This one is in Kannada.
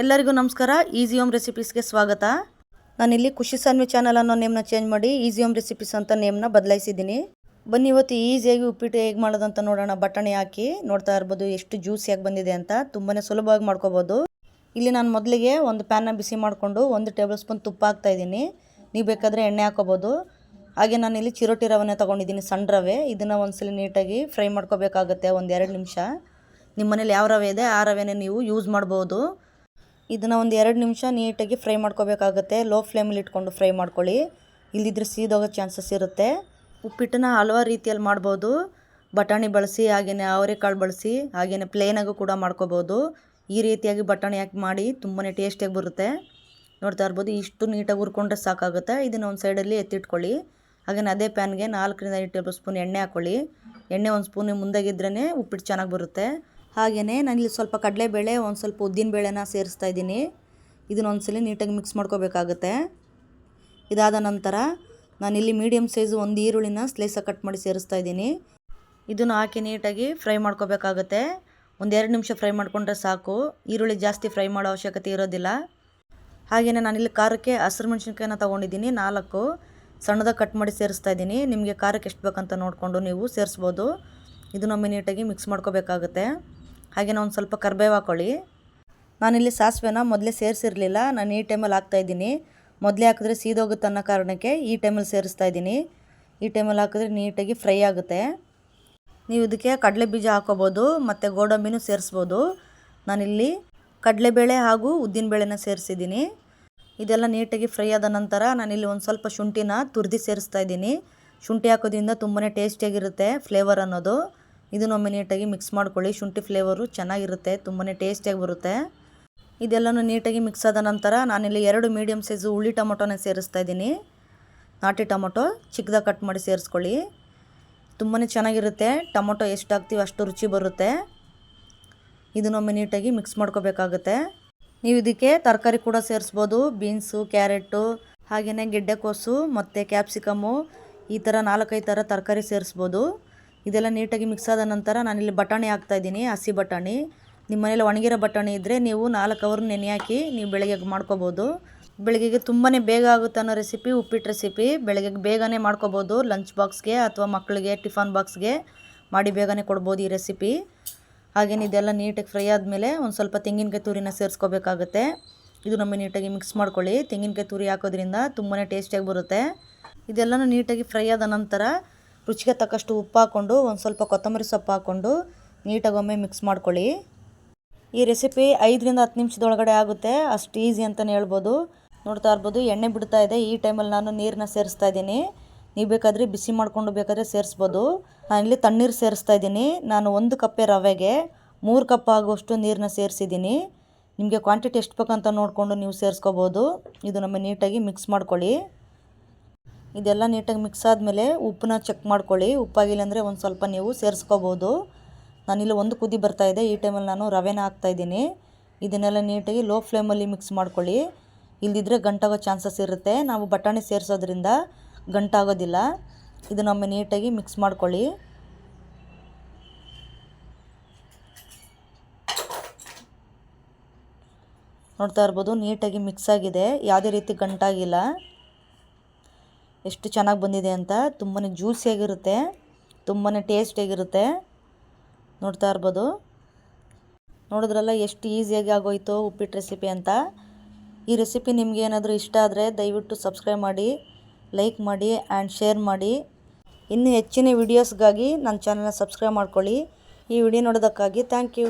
ಎಲ್ಲರಿಗೂ ನಮಸ್ಕಾರ. ಈಸಿ ಹೋಮ್ ರೆಸಿಪೀಸ್ಗೆ ಸ್ವಾಗತ. ನಾನಿಲ್ಲಿ ಖುಷಿ ಸಾನ್ವಿ ಚಾನಲ್ ಅನ್ನೋ ನೇಮ್ನ ಚೇಂಜ್ ಮಾಡಿ ಈಸಿ ಹೋಮ್ ರೆಸಿಪೀಸ್ ಅಂತ ನೇಮ್ನ ಬದಲಾಯಿಸಿದ್ದೀನಿ. ಬನ್ನಿ, ಇವತ್ತು ಈಸಿಯಾಗಿ ಉಪ್ಪಿಟ್ಟು ಹೇಗೆ ಮಾಡೋದಂತ ನೋಡೋಣ. ಬಟಾಣಿ ಹಾಕಿ ನೋಡ್ತಾ ಇರ್ಬೋದು ಎಷ್ಟು ಜ್ಯೂಸಿಯಾಗಿ ಬಂದಿದೆ ಅಂತ. ತುಂಬಾ ಸುಲಭವಾಗಿ ಮಾಡ್ಕೋಬೋದು. ಇಲ್ಲಿ ನಾನು ಮೊದಲಿಗೆ ಒಂದು ಪ್ಯಾನ್ನ ಬಿಸಿ ಮಾಡಿಕೊಂಡು ಒಂದು ಟೇಬಲ್ ಸ್ಪೂನ್ ತುಪ್ಪ ಹಾಕ್ತಾ ಇದ್ದೀನಿ. ನೀವು ಬೇಕಾದರೆ ಎಣ್ಣೆ ಹಾಕೋಬೋದು. ಹಾಗೆ ನಾನು ಇಲ್ಲಿ ಚಿರೋಟಿ ರವೆನೇ ತೊಗೊಂಡಿದ್ದೀನಿ, ಸಣ್ಣ ರವೆ. ಇದನ್ನು ಒಂದ್ಸಲ ನೀಟಾಗಿ ಫ್ರೈ ಮಾಡ್ಕೋಬೇಕಾಗುತ್ತೆ, ಒಂದು ಎರಡು ನಿಮಿಷ. ನಿಮ್ಮ ಮನೇಲಿ ಯಾವ ರವೆ ಇದೆ, ಆ ರವೆನೇ ನೀವು ಯೂಸ್ ಮಾಡ್ಬೋದು. ಇದನ್ನು ಒಂದು ಎರಡು ನಿಮಿಷ ನೀಟಾಗಿ ಫ್ರೈ ಮಾಡ್ಕೋಬೇಕಾಗುತ್ತೆ. ಲೋ ಫ್ಲೇಮಲ್ಲಿ ಇಟ್ಕೊಂಡು ಫ್ರೈ ಮಾಡ್ಕೊಳ್ಳಿ. ಇಲ್ಲಿದ್ರೆ ಸೀದೋಗೋ ಚಾನ್ಸಸ್ ಇರುತ್ತೆ. ಉಪ್ಪಿಟ್ಟನ್ನ ಹಲವಾರು ರೀತಿಯಲ್ಲಿ ಮಾಡ್ಬೋದು. ಬಟಾಣಿ ಬಳಸಿ ಹಾಗೆಯೇ ಅವರೆಕಾಳು ಬಳಸಿ ಹಾಗೆಯೇ ಪ್ಲೇನಾಗೂ ಕೂಡ ಮಾಡ್ಕೋಬೋದು. ಈ ರೀತಿಯಾಗಿ ಬಟಾಣಿ ಹಾಕಿ ಮಾಡಿ ತುಂಬಾ ಟೇಸ್ಟಿಯಾಗಿ ಬರುತ್ತೆ. ನೋಡ್ತಾ ಇರ್ಬೋದು, ಇಷ್ಟು ನೀಟಾಗಿ ಹುರ್ಕೊಂಡ್ರೆ ಸಾಕಾಗುತ್ತೆ. ಇದನ್ನು ಒಂದು ಸೈಡಲ್ಲಿ ಎತ್ತಿಟ್ಕೊಳ್ಳಿ. ಹಾಗೆಯೇ ಅದೇ ಪ್ಯಾನ್ಗೆ ನಾಲ್ಕರಿಂದ ಐದು ಟೇಬಲ್ ಸ್ಪೂನ್ ಎಣ್ಣೆ ಹಾಕ್ಕೊಳ್ಳಿ ಎಣ್ಣೆ ಒಂದು ಸ್ಪೂನ್ ಮುಂದಾಗಿದ್ರೇ ಉಪ್ಪಿಟ್ಟು ಚೆನ್ನಾಗಿ ಬರುತ್ತೆ. ಹಾಗೆಯೇ ನಾನಿಲ್ಲಿ ಸ್ವಲ್ಪ ಕಡಲೆಬೇಳೆ, ಒಂದು ಸ್ವಲ್ಪ ಉದ್ದಿನ ಬೇಳೆನ ಸೇರಿಸ್ತಾ ಇದ್ದೀನಿ. ಇದನ್ನ ಒಂದ್ಸಲ ನೀಟಾಗಿ ಮಿಕ್ಸ್ ಮಾಡ್ಕೋಬೇಕಾಗುತ್ತೆ. ಇದಾದ ನಂತರ ನಾನಿಲ್ಲಿ ಮೀಡಿಯಮ್ ಸೈಜು ಒಂದು ಈರುಳ್ಳಿನ ಸ್ಲೈಸಾಗಿ ಕಟ್ ಮಾಡಿ ಸೇರಿಸ್ತಾ ಇದ್ದೀನಿ. ಇದನ್ನು ಹಾಕಿ ನೀಟಾಗಿ ಫ್ರೈ ಮಾಡ್ಕೋಬೇಕಾಗತ್ತೆ. ಒಂದೆರಡು ನಿಮಿಷ ಫ್ರೈ ಮಾಡಿಕೊಂಡ್ರೆ ಸಾಕು. ಈರುಳ್ಳಿ ಜಾಸ್ತಿ ಫ್ರೈ ಮಾಡೋ ಅವಶ್ಯಕತೆ ಇರೋದಿಲ್ಲ. ಹಾಗೆಯೇ ನಾನಿಲ್ಲಿ ಖಾರಕ್ಕೆ ಹಸಿರು ಮೆಣಸಿನ್ಕಾಯಿನ ತೊಗೊಂಡಿದ್ದೀನಿ, ನಾಲ್ಕು. ಸಣ್ಣದಾಗಿ ಕಟ್ ಮಾಡಿ ಸೇರಿಸ್ತಾ ಇದ್ದೀನಿ. ನಿಮಗೆ ಖಾರಕ್ಕೆ ಎಷ್ಟು ಬೇಕಂತ ನೋಡಿಕೊಂಡು ನೀವು ಸೇರಿಸ್ಬೋದು. ಇದನ್ನೊಮ್ಮೆ ನೀಟಾಗಿ ಮಿಕ್ಸ್ ಮಾಡ್ಕೋಬೇಕಾಗುತ್ತೆ. ಹಾಗೆಯೇ ಒಂದು ಸ್ವಲ್ಪ ಕರ್ಬೇವು ಹಾಕ್ಕೊಳ್ಳಿ ನಾನಿಲ್ಲಿ ಸಾಸಿವೆನ ಮೊದಲೇ ಸೇರಿಸಿರಲಿಲ್ಲ, ನಾನು ಈ ಟೈಮಲ್ಲಿ ಹಾಕ್ತಾಯಿದ್ದೀನಿ ಮೊದಲೇ ಹಾಕಿದ್ರೆ ಸೀದೋಗುತ್ತೆ ಅನ್ನೋ ಕಾರಣಕ್ಕೆ ಈ ಟೈಮಲ್ಲಿ ಸೇರಿಸ್ತಾ ಇದ್ದೀನಿ. ಈ ಟೈಮಲ್ಲಿ ಹಾಕಿದ್ರೆ ನೀಟಾಗಿ ಫ್ರೈ ಆಗುತ್ತೆ. ನೀವು ಇದಕ್ಕೆ ಕಡಲೆ ಬೀಜ ಹಾಕೋಬೋದು, ಮತ್ತು ಗೋಡಂಬಿನೂ ಸೇರಿಸ್ಬೋದು. ನಾನಿಲ್ಲಿ ಕಡಲೆಬೇಳೆ ಹಾಗೂ ಉದ್ದಿನಬೇಳೆನ ಸೇರಿಸಿದ್ದೀನಿ. ಇದೆಲ್ಲ ನೀಟಾಗಿ ಫ್ರೈ ಆದ ನಂತರ ನಾನಿಲ್ಲಿ ಒಂದು ಸ್ವಲ್ಪ ಶುಂಠಿನ ತುರಿದು ಸೇರಿಸ್ತಾ ಇದ್ದೀನಿ. ಶುಂಠಿ ಹಾಕೋದ್ರಿಂದ ತುಂಬಾ ಟೇಸ್ಟಿಯಾಗಿರುತ್ತೆ ಫ್ಲೇವರ್ ಅನ್ನೋದು. ಇದನ್ನೊಮ್ಮೆ ನೀಟಾಗಿ ಮಿಕ್ಸ್ ಮಾಡ್ಕೊಳ್ಳಿ. ಶುಂಠಿ ಫ್ಲೇವರು ಚೆನ್ನಾಗಿರುತ್ತೆ ತುಂಬಾ ಟೇಸ್ಟಿಯಾಗಿ ಬರುತ್ತೆ. ಇದೆಲ್ಲನೂ ನೀಟಾಗಿ ಮಿಕ್ಸ್ ಆದ ನಂತರ ನಾನಿಲ್ಲಿ ಎರಡು ಮೀಡಿಯಮ್ ಸೈಜು ಹುಳಿ ಟೊಮೊಟೊನೇ ಸೇರಿಸ್ತಾ ಇದ್ದೀನಿ. ನಾಟಿ ಟೊಮೊಟೊ ಚಿಕ್ಕದಾಗಿ ಕಟ್ ಮಾಡಿ ಸೇರಿಸ್ಕೊಳ್ಳಿ. ತುಂಬಾ ಚೆನ್ನಾಗಿರುತ್ತೆ. ಟೊಮೊಟೊ ಎಷ್ಟು ಹಾಕ್ತೀವಿ ಅಷ್ಟು ರುಚಿ ಬರುತ್ತೆ. ಇದನ್ನೊಮ್ಮೆ ನೀಟಾಗಿ ಮಿಕ್ಸ್ ಮಾಡ್ಕೋಬೇಕಾಗುತ್ತೆ. ನೀವು ಇದಕ್ಕೆ ತರಕಾರಿ ಕೂಡ ಸೇರಿಸ್ಬೋದು. ಬೀನ್ಸು ಕ್ಯಾರೆಟು ಹಾಗೆಯೇ ಗೆಡ್ಡೆಕೋಸು ಮತ್ತು ಕ್ಯಾಪ್ಸಿಕಮ್ಮು ಈ ಥರ ನಾಲ್ಕೈದು ಥರ ತರಕಾರಿ ಸೇರಿಸ್ಬೋದು. ಇದೆಲ್ಲ ನೀಟಾಗಿ ಮಿಕ್ಸ್ ಆದ ನಂತರ ನಾನಿಲ್ಲಿ ಬಟಾಣಿ ಹಾಕ್ತಾಯಿದ್ದೀನಿ ಹಸಿ ಬಟಾಣಿ. ನಿಮ್ಮ ಮನೇಲಿ ಒಣಗಿರೋ ಬಟಾಣಿ ಇದ್ದರೆ ನೀವು ನಾಲ್ಕು ಅವರ್ ನೆನೆ ಹಾಕಿ ನೀವು ಬೆಳಗ್ಗೆ ಮಾಡ್ಕೋಬೋದು. ಬೆಳಗ್ಗೆಗೆ ತುಂಬಾ ಬೇಗ ಆಗುತ್ತೆ ಅನ್ನೋ ರೆಸಿಪಿ ಉಪ್ಪಿಟ್ಟು ರೆಸಿಪಿ ಬೆಳಗ್ಗೆಗೆ ಬೇಗನೆ ಮಾಡ್ಕೋಬೋದು ಲಂಚ್ ಬಾಕ್ಸ್ಗೆ ಅಥವಾ ಮಕ್ಕಳಿಗೆ ಟಿಫನ್ ಬಾಕ್ಸ್ಗೆ ಮಾಡಿ ಬೇಗನೆ ಕೊಡ್ಬೋದು ಈ ರೆಸಿಪಿ ಹಾಗೇನು ಇದೆಲ್ಲ ನೀಟಾಗಿ ಫ್ರೈ ಆದಮೇಲೆ ಒಂದು ಸ್ವಲ್ಪ ತೆಂಗಿನಕಾಯಿ ತುರಿನ ಸೇರಿಸ್ಕೋಬೇಕಾಗುತ್ತೆ. ಇದು ನಮಗೆ ನೀಟಾಗಿ ಮಿಕ್ಸ್ ಮಾಡ್ಕೊಳ್ಳಿ. ತೆಂಗಿನಕಾಯಿ ತುರಿ ಹಾಕೋದ್ರಿಂದ ತುಂಬಾ ಟೇಸ್ಟಿಯಾಗಿ ಬರುತ್ತೆ. ಇದೆಲ್ಲನೂ ನೀಟಾಗಿ ಫ್ರೈ ಆದ ನಂತರ ರುಚಿಗೆ ತಕ್ಕಷ್ಟು ಉಪ್ಪು ಹಾಕ್ಕೊಂಡು, ಒಂದು ಸ್ವಲ್ಪ ಕೊತ್ತಂಬರಿ ಸೊಪ್ಪು ಹಾಕ್ಕೊಂಡು ನೀಟಾಗಿ ಒಮ್ಮೆ ಮಿಕ್ಸ್ ಮಾಡ್ಕೊಳ್ಳಿ. ಈ ರೆಸಿಪಿ ಐದರಿಂದ ಹತ್ತು ನಿಮಿಷದೊಳಗಡೆ ಆಗುತ್ತೆ. ಅಷ್ಟು ಈಸಿ ಅಂತಲೇ ಹೇಳ್ಬೋದು. ನೋಡ್ತಾ ಇರ್ಬೋದು, ಎಣ್ಣೆ ಬಿಡ್ತಾ ಇದೆ. ಈ ಟೈಮಲ್ಲಿ ನಾನು ನೀರನ್ನ ಸೇರಿಸ್ತಾ ಇದ್ದೀನಿ. ನೀವು ಬೇಕಾದರೆ ಬಿಸಿ ಮಾಡಿಕೊಂಡು ಬೇಕಾದರೆ ಸೇರಿಸ್ಬೋದು. ಇಲ್ಲಿ ತಣ್ಣೀರು ಸೇರಿಸ್ತಾ ಇದ್ದೀನಿ. ನಾನು ಒಂದು ಕಪ್ಪೆ ರವೆಗೆ ಮೂರು ಕಪ್ ಆಗುವಷ್ಟು ನೀರನ್ನ ಸೇರಿಸಿದ್ದೀನಿ. ನಿಮಗೆ ಕ್ವಾಂಟಿಟಿ ಎಷ್ಟು ಬೇಕಂತ ನೋಡಿಕೊಂಡು ನೀವು ಸೇರಿಸ್ಕೋಬೋದು. ಇದು ನಮ್ಮ ನೀಟಾಗಿ ಮಿಕ್ಸ್ ಮಾಡ್ಕೊಳ್ಳಿ. ಇದೆಲ್ಲ ನೀಟಾಗಿ ಮಿಕ್ಸ್ ಆದಮೇಲೆ ಉಪ್ಪನ್ನ ಚೆಕ್ ಮಾಡ್ಕೊಳ್ಳಿ. ಉಪ್ಪಾಗಿಲ್ಲ ಅಂದರೆ ಒಂದು ಸ್ವಲ್ಪ ನೀವು ಸೇರಿಸ್ಕೋಬೋದು. ನಾನಿಲ್ಲಿ ಒಂದು ಕುದಿ ಬರ್ತಾ ಇದೆ. ಈ ಟೈಮಲ್ಲಿ ನಾನು ರವೆನ ಹಾಕ್ತಾಯಿದ್ದೀನಿ ಇದನ್ನೆಲ್ಲ ನೀಟಾಗಿ ಲೋ ಫ್ಲೇಮಲ್ಲಿ ಮಿಕ್ಸ್ ಮಾಡ್ಕೊಳ್ಳಿ. ಇಲ್ದಿದ್ರೆ ಗಂಟಾಗೋ ಚಾನ್ಸಸ್ ಇರುತ್ತೆ. ನಾವು ಬಟಾಣಿ ಸೇರಿಸೋದ್ರಿಂದ ಗಂಟಾಗೋದಿಲ್ಲ. ಇದನ್ನೊಮ್ಮೆ ನೀಟಾಗಿ ಮಿಕ್ಸ್ ಮಾಡ್ಕೊಳ್ಳಿ. ನೋಡ್ತಾ ಇರ್ಬೋದು, ನೀಟಾಗಿ ಮಿಕ್ಸ್ ಆಗಿದೆ. ಯಾವುದೇ ರೀತಿ ಗಂಟಾಗಿಲ್ಲ. ಎಷ್ಟು ಚೆನ್ನಾಗಿ ಬಂದಿದೆ ಅಂತ ತುಂಬಾ ಜ್ಯೂಸಿಯಾಗಿರುತ್ತೆ ತುಂಬಾ ಟೇಸ್ಟಿಯಾಗಿರುತ್ತೆ ನೋಡ್ತಾ ಇರ್ಬೋದು. ನೋಡಿದ್ರಲ್ಲ ಎಷ್ಟು ಈಸಿಯಾಗಿ ಆಗೋಯ್ತು ಉಪ್ಪಿಟ್ಟು ರೆಸಿಪಿ ಅಂತ. ಈ ರೆಸಿಪಿ ನಿಮ್ಗೆ ಏನಾದರೂ ಇಷ್ಟ ಆದರೆ ದಯವಿಟ್ಟು ಸಬ್ಸ್ಕ್ರೈಬ್ ಮಾಡಿ ಲೈಕ್ ಮಾಡಿ ಆ್ಯಂಡ್ ಶೇರ್ ಮಾಡಿ. ಇನ್ನು ಹೆಚ್ಚಿನ ವಿಡಿಯೋಸ್ಗಾಗಿ ನನ್ನ ಚಾನಲ್ನ ಸಬ್ಸ್ಕ್ರೈಬ್ ಮಾಡ್ಕೊಳ್ಳಿ. ಈ ವಿಡಿಯೋ ನೋಡೋದಕ್ಕಾಗಿ ಥ್ಯಾಂಕ್ ಯು